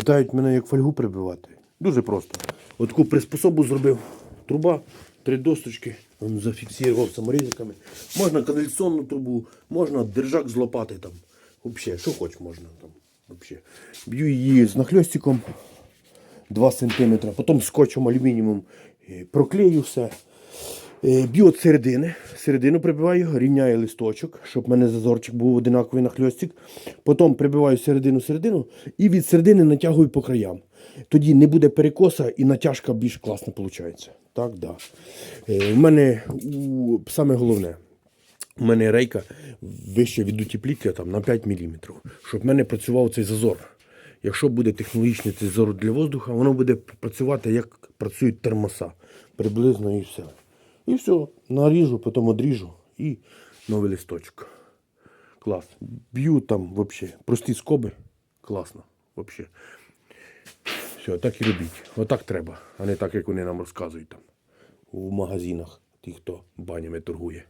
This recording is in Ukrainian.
Питають мене, як фольгу прибивати. Дуже просто. Отаку приспособу зробив. Труба, три досточки, он зафіксував саморізиками. Можна каналізаційну трубу, можна держак з лопати там. Взагалі, що хоч можна там. Вообще. Б'ю її з нахльостиком 2 см, потім скотчем алюмінієвим е, проклею все. Е, Б'ю від середини, середину прибиваю, рівняю листочок, щоб в мене зазорчик був одинаковий нахльостик. Потім прибиваю середину середину і від середини натягую по краям. Тоді не буде перекоса і натяжка більш класно виходить. Так, да. Е, У мене саме головне, у мене рейка вище від утеплітля там, на 5 мм, щоб в мене працював цей зазор. Якщо буде технологічний цей зазор для воздуха, воно буде працювати, як працюють термоса. Приблизно і все. І все, наріжу, потім одріжу і новий листочок. Клас. Б'ю там взагалі прості скоби. Класно. Взагалі. Все, так і робіть. Отак треба, а не так, як вони нам розказують там у магазинах, ті, хто банями торгує.